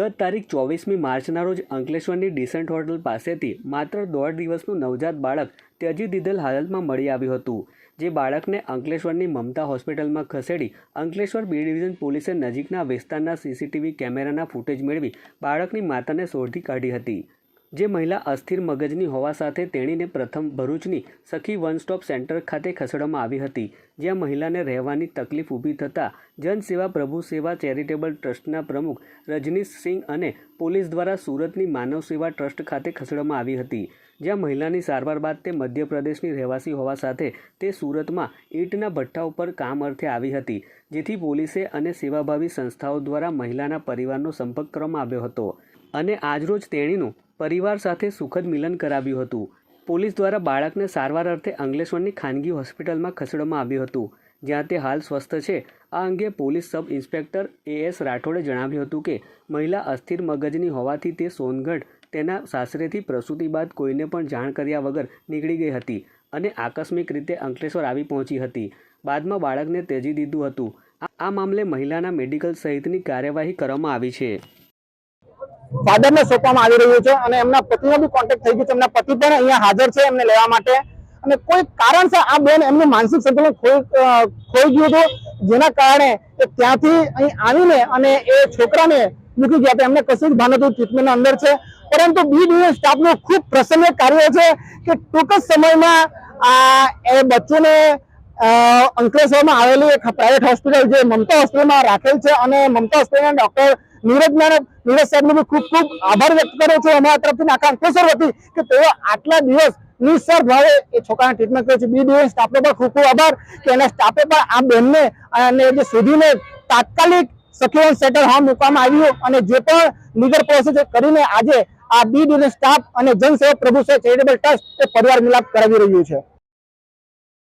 તારીખ ચોવીસમી માર્ચના રોજ અંકલેશ્વરની ડિસન્ટ હોટલ પાસેથી માત્ર દોઢ દિવસનું નવજાત બાળક ત્યજી દીધેલ હાલતમાં મળી આવ્યું હતું. જે બાળકને અંકલેશ્વરની મમતા હોસ્પિટલમાં ખસેડી અંકલેશ્વર બી ડિવિઝન પોલીસે નજીકના વિસ્તારના સીસીટીવી કેમેરાના ફૂટેજ મેળવી બાળકની માતાને શોધી કાઢી હતી. જે મહિલા અસ્થિર મગજની હોવા સાથે તેણીને પ્રથમ ભરૂચની સખી વન સ્ટોપ સેન્ટર ખાતે ખસેડવામાં આવી હતી, જ્યાં મહિલાને રહેવાની તકલીફ ઊભી થતાં જનસેવા પ્રભુ સેવા ચેરિટેબલ ટ્રસ્ટના પ્રમુખ રજનીશ સિંહ અને પોલીસ દ્વારા સુરતની માનવ સેવા ટ્રસ્ટ ખાતે ખસેડવામાં આવી હતી, જ્યાં મહિલાની સારવાર બાદ તે મધ્યપ્રદેશની રહેવાસી હોવા સાથે તે સુરતમાં ઈંટના ભઠ્ઠા ઉપર કામ અર્થે આવી હતી, જેથી પોલીસે અને સેવાભાવી સંસ્થાઓ દ્વારા મહિલાના પરિવારનો સંપર્ક કરવામાં આવ્યો હતો. અને આજરોજ તેણીનું પરિવાર સાથે સુખદ મિલન કરાવ્યું હતું. પોલીસ દ્વારા બાળકને સારવાર અર્થે અંકલેશ્વરની ખાનગી હોસ્પિટલમાં ખસેડવામાં આવ્યું હતું. જ્યાં તે હાલ સ્વસ્થ છે. આ અંગે police sub inspector A S રાઠોડે જણાવ્યું હતું કે, મહિલા અસ્થિર મગજની હોવાથી તે સોનગઢ તેના સાસરેથી પ્રસૂતિ બાદ કોઈને પણ જાણ કર્યા વગર નીકળી ગઈ હતી અને આકસ્મિક રીતે અંકલેશ્વર આવી પહોંચી હતી. બાદમાં બાળકને તેજી દીધું હતું. આ મામલે મહિલાના મેડિકલ સહિતની કાર્યવાહી કરવામાં આવી છે. ફાધર ને સોંપવામાં આવી રહ્યું છે અને એમના પતિનો બી કોન્ટેક્ટ થઈ ગયો છે. એમના પતિ પણ અહીંયા હાજર છે એમને લેવા માટે. અને કોઈ કારણસર આ બેન એમનું માનસિક સંતુલન ખોઈ ગયું હતું, જેના કારણે એ ત્યાંથી અહીં આવીને અને એ છોકરાને મૂકી ગયા એમને કશું જ ભાન હતું ટ્રીટમેન્ટના અંદર છે. પરંતુ બી ડિવિઝન સ્ટાફનું ખૂબ પ્રસન્ન કાર્ય છે કે ટૂંક જ સમયમાં આ એ બચ્ચોને અંકલેશ્વરમાં આવેલી એક પ્રાઇવેટ હોસ્પિટલ જે મમતા હોસ્પિટલમાં રાખેલ છે અને મમતા હોસ્પિટલના ડોક્ટર નીરજ મેડમ નીરજ સાહેબનો બી ખૂબ ખૂબ આભાર વ્યક્ત કર્યો છું. અમારા તરફથી આખા અંકલેશ્વર વતી કે તેઓ આટલા દિવસ નિસર ભાવે એ છોકરાને ટ્રીટમેન્ટ કરે છે. બી ડિવિઝન સ્ટાફનો પણ ખૂબ ખૂબ આભાર કે એના સ્ટાફે પણ આ બેનને અને જે શોધીને તાત્કાલિક સખીવન સેન્ટર હા મૂકવામાં આવ્યું અને જે પણ લીગલ પ્રોસેસ કરીને આજે આ બી ડિવિઝન સ્ટાફ અને જનસેવક પ્રભુ ચેરિટેબલ ટ્રસ્ટ એ પરિવાર મિલાપ કરાવી રહ્યું છે.